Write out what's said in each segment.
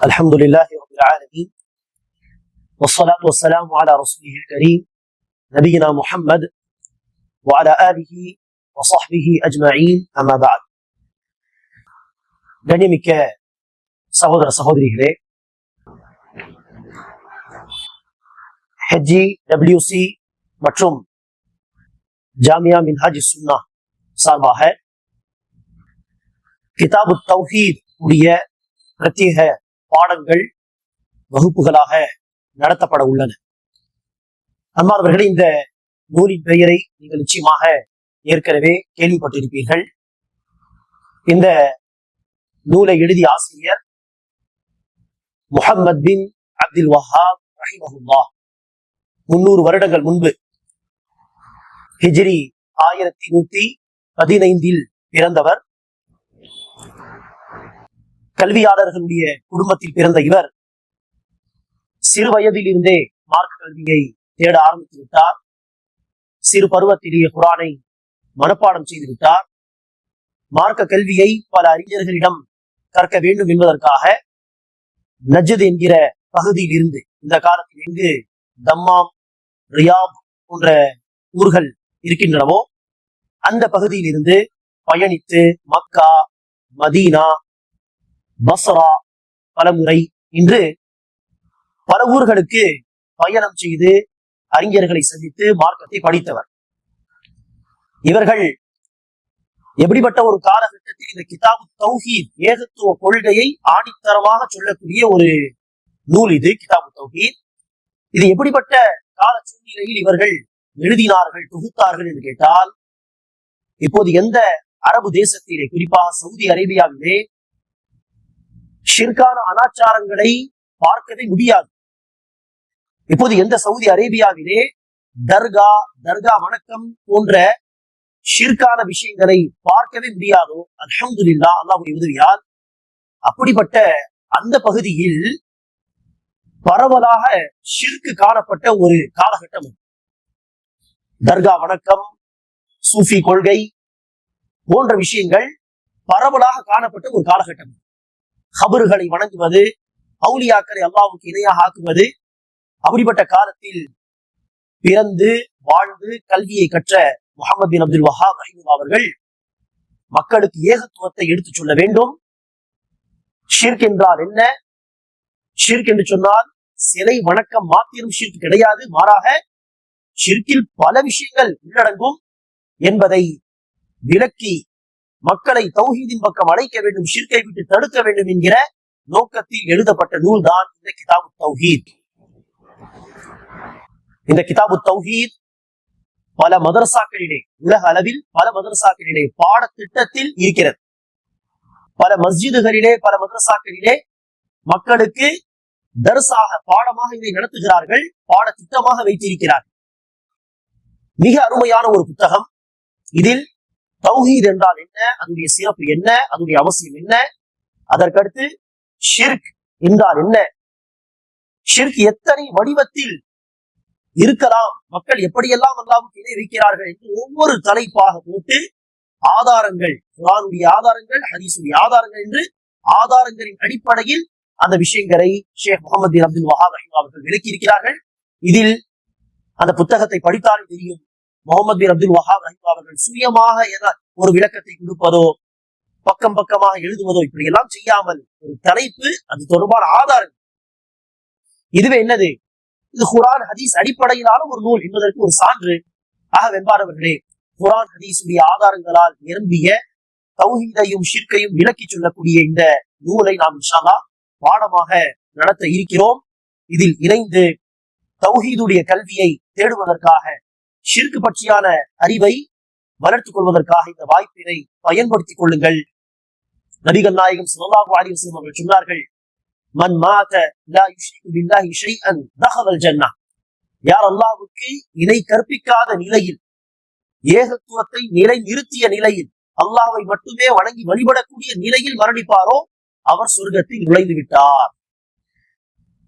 الحمد لله رب العالمين والصلاة والسلام على رسوله الكريم نبينا محمد وعلى آله وصحبه أجمعين أما بعد கண்ணியமிக்க சகோதர சகோதரிகளே ஹெச்ஜி டபிள்யூசி மற்றும் ஜாமியா மின்ஹாஜ் சுன்னா சார்பாக கிதாபு தௌஹீத் உடைய பிரத்யேக பாடங்கள் வகுப்புகளாக நடத்தப்பட உள்ளன. அன்பானவர்களே இந்த நூலின் பெயரை நீங்கள் நிச்சயமாக ஏற்கனவே கேள்விப்பட்டிருப்பீர்கள். இந்த நூலை எழுதிய ஆசிரியர் முகமது பின் அப்துல் வஹாப் ரஹிமஹுல்லா முன்னூறு வருடங்கள் முன்பு ஹிஜ்ரி ஆயிரத்தி நூத்தி பதினைந்தில் பிறந்தவர். கல்வியாளர்களுடைய குடும்பத்தில் பிறந்த இவர் சிறு வயதில் இருந்தே கல்வியை தேட ஆரம்பித்து விட்டார். சிறு பருவத்திலேயே குரானை மனப்பாடம் செய்து விட்டார். மார்க்க கல்வியை பல அறிஞர்களிடம் கற்க வேண்டும் என்பதற்காக நஜத் என்கிற பகுதியில் இருந்து இந்த காலத்தில் எங்கு தம்மாம் ரியாப் போன்ற ஊர்கள் இருக்கின்றனவோ அந்த பகுதியில் இருந்து பயணித்து மக்கா மதீனா பஸ்ரா பலமுறை இன்று பல ஊர்களுக்கு பயணம் செய்து அறிஞர்களை சந்தித்து மார்க்கத்தை படித்தவர். இவர்கள் எப்படிப்பட்ட ஒரு காலகட்டத்தில் இந்த கிதாபு தௌஹீத் ஏகத்துவ கொள்கையை ஆணித்தரமாக சொல்லக்கூடிய ஒரு நூல் இது கிதாபு தௌஹீத். இது எப்படிப்பட்ட கால சூழ்நிலையில் இவர்கள் எழுதினார்கள் தொகுத்தார்கள் என்று கேட்டால் இப்போது எந்த அரபு தேசத்திலே குறிப்பாக சவுதி அரேபியாவிலே ஷிர்கான அனாச்சாரங்களை பார்க்கவே முடியாது. இப்போது எந்த சவுதி அரேபியாவிலே தர்கா தர்கா வணக்கம் போன்ற ஷிர்கான விஷயங்களை பார்க்கவே முடியாதோ? அலமதுல்லா அல்லாஹுடைய உதவியால். அப்படிப்பட்ட அந்த பகுதியில் பரவலாக ஷிர்க்கு காணப்பட்ட ஒரு காலகட்டம் தர்கா வணக்கம் சூஃபி கொள்கை போன்ற விஷயங்கள் பரவலாக காணப்பட்ட ஒரு காலகட்டம் ஹபர்களை வணங்குவது அவுலியாக்களை அல்லாவுக்கு இணையாக ஆக்குவது அப்படிப்பட்ட காலத்தில் பிறந்து வாழ்ந்து கல்வியை கற்ற முகமது பின் அப்துல் வஹாப் ரஹிம் அவர்கள் மக்களுக்கு ஏகத்துவத்தை எடுத்துச் சொல்ல வேண்டும். ஷிர்க் என்றால் என்ன? ஷிர்க் என்று சொன்னால் சிலை வணக்கம் மாத்திரம் ஷிர்க் கிடையாது. மாறாக ஷிர்கில் பல விஷயங்கள் உள்ளடங்கும் என்பதை விளக்கி மக்களை தௌஹீதின் பக்கம் அழைக்க வேண்டும் ஷிர்கை விட்டு தடுக்க வேண்டும் என்கிற நோக்கத்தில் எழுதப்பட்ட நூல் தான் இந்த கிதாபு தௌஹீத். இந்த கிதாபு தௌஹீத் பல மதரசாக்களிலே உலக அளவில் பல மதரசாக்களிலே பாடத்திட்டத்தில் இருக்கிறது. பல மஸ்ஜிதுகளிலே பல மதரசாக்களிலே மக்களுக்கு தர்சாக பாடமாக இதை நடத்துகிறார்கள் பாடத்திட்டமாக வைத்திருக்கிறார்கள். மிக அருமையான ஒரு புத்தகம். இதில் தௌஹீத் என்றால் என்ன? அதனுடைய சிறப்பு என்ன? அதனுடைய அவசியம் என்ன? அதற்கடுத்து ஷிர்க் என்றால் என்ன? ஷிர்க் எத்தனை வடிவத்தில் இருக்கலாம்? மக்கள் எப்படியெல்லாம் அல்லாவுக்கு இணை வைக்கிறார்கள் என்று ஒவ்வொரு தலைப்பாக போட்டு ஆதாரங்கள் குரானுடைய ஆதாரங்கள் ஹதீசுடைய ஆதாரங்கள் என்று ஆதாரங்களின் அடிப்படையில் அந்த விஷயங்களை ஷேக் முகமது அப்துல் வஹாப் அவர்கள் விளக்கி இருக்கிறார்கள் இதில் அந்த புத்தகத்தை படித்தாலே தெரியும். முகமது பின் அப்துல் வஹாப் ரஹிம் அவர்கள் சுயமாக ஒரு விளக்கத்தை கொடுப்பதோ பக்கம் பக்கமாக எழுதுவதோ இப்படி எல்லாம் செய்யாமல் ஒரு தலைப்பு அது தொடர்பான ஆதாரம். இதுவே என்னது? இது குரான் ஹதீஸ் அடிப்படையிலான ஒரு நூல் என்பதற்கு ஒரு சான்று. ஆக வெம்பாரவர்களே குரான் ஹதீஸுடைய ஆதாரங்களால் நிரம்பிய தௌஹீதையும் ஷிர்கையும் விளக்கி சொல்லக்கூடிய இந்த நூலை நாம் இன்ஷாலா பாடமாக நடத்த இருக்கிறோம். இதில் இணைந்து தௌஹீதுடைய கல்வியை தேடுவதற்காக ஷிர்கு பற்றியான அறிவை வளர்த்துக் கொள்வதற்காக இந்த வாய்ப்பினை பயன்படுத்திக் கொள்ளுங்கள். நபிகள் நாயகம் சுல்லாஹு அலி அவர்கள் சொன்னார்கள் மன் மாத லா யுஷ்ரிகு பில்லாஹி ஷைஅன் தஹலல் ஜன்னா. யார் அல்லாஹ்வுக்கு இணை கற்பிக்காத நிலையில் ஏகத்துவத்தை நிலை நிறுத்திய நிலையில் அல்லாஹ்வை மட்டுமே வணங்கி வழிபடக்கூடிய நிலையில் மரணிப்பாரோ அவர் சொர்க்கத்தில் நுழைந்து விட்டார்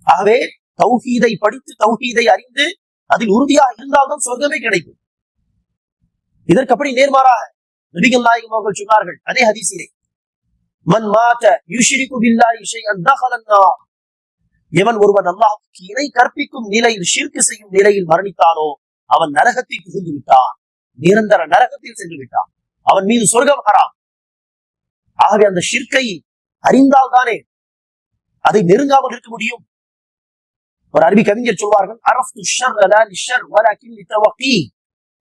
ஆகவே தௌஹீதை படித்து தௌஹீதை அறிந்து அதில் உறுதியாக இருந்தால்தான் சொர்க்கமே கிடைக்கும். இதற்கு அப்படி நேர்மாறாக நபிகள் நாயகம் அவர்கள் சொன்னார்கள் அதே ஹதீசிலே மன் மாத்த யுஷிரிக்கு பில்லாஹி ஷைஅன் தஹலன் எவன் ஒருவன் அல்லாஹுக்கு இணை கற்பிக்கும் நிலையில் ஷிர்க்கு செய்யும் நிலையில் மரணித்தானோ அவன் நரகத்தில் புகுந்து விட்டான். நிரந்தர நரகத்தில் சென்று விட்டான். அவன் மீது சொர்க்கம் ஹராம். ஆகவே அந்த ஷிர்கை அறிந்தால் தானே அதை நெருங்காமல் இருக்க முடியும்? ஒரு அரபி கவிஞர் சொல்வார்கள் அரஃப்து الشر لا للشر ولكن لتوقيه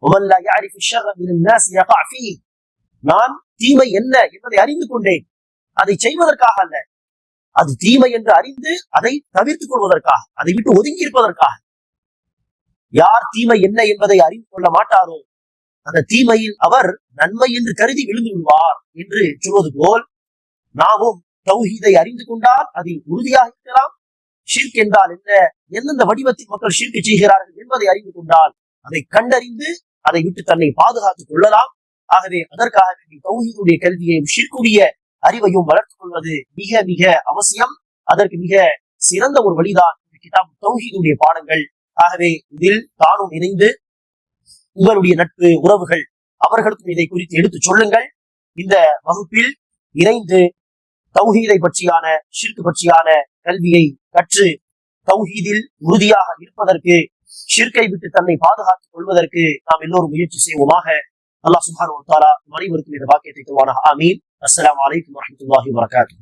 ومن لا يعرف الشر من الناس يقع فيه நான் தீமை என்ன என்பதை அறிந்து கொண்டேன் அதை செய்வதற்காக அல்ல அது தீமை என்று அறிந்து அதை தவிர்த்துக் கொள்வதற்காக அதை விட்டு ஒதுங்கி இருப்பதற்காக யார் தீமை என்ன என்பதை அறிந்து கொள்ள மாட்டாரோ அந்த தீமையில் அவர் நன்மை என்று கருதி விழுந்து விடுவார் என்று சொல்வது போல் நாமும் தௌஹீதை அறிந்து கொண்டால் அதில் உறுதியாக இருக்கலாம் ஷீர்க் என்றால் என்ன? எந்தெந்த வடிவத்தில் மக்கள் ஷீர்க்கு செய்கிறார்கள் என்பதை அறிந்து கொண்டால் அதை கண்டறிந்து அதை விட்டு தன்னை பாதுகாத்துக் கொள்ளலாம். ஆகவே அதற்காக வேண்டி தௌஹீதுடைய கல்வியையும் ஷிர்க்குடைய அறிவையும் வளர்த்துக் கொள்வது மிக மிக அவசியம். அதற்கு மிக சிறந்த ஒரு வழிதான் இந்த கிதாப் தௌஹீதுடைய பாடங்கள். ஆகவே இதில் தானும் இணைந்து உங்களுடைய நட்பு உறவுகள் அவர்களுக்கும் இதை குறித்து எடுத்துச் சொல்லுங்கள். இந்த வகுப்பில் இணைந்து தௌஹீதை பற்றியான ஷிற்கு பற்றியான கல்வியை கற்று தௌஹீதில் உறுதியாக இருப்பதற்கு ஷிர்கை விட்டு தன்னை பாதுகாத்துக் கொள்வதற்கு நாம் எல்லோரும் முயற்சி செய்வோமாக. அல்லாஹ் சுப்ஹானஹு வ தஆலா அனைவருக்கும் இந்த பாக்கியத்தை தருவானாக. ஆமீன். அஸ்லாம் வலைக்கம் வரஹ்மத்துல்லாஹி வரகாத்து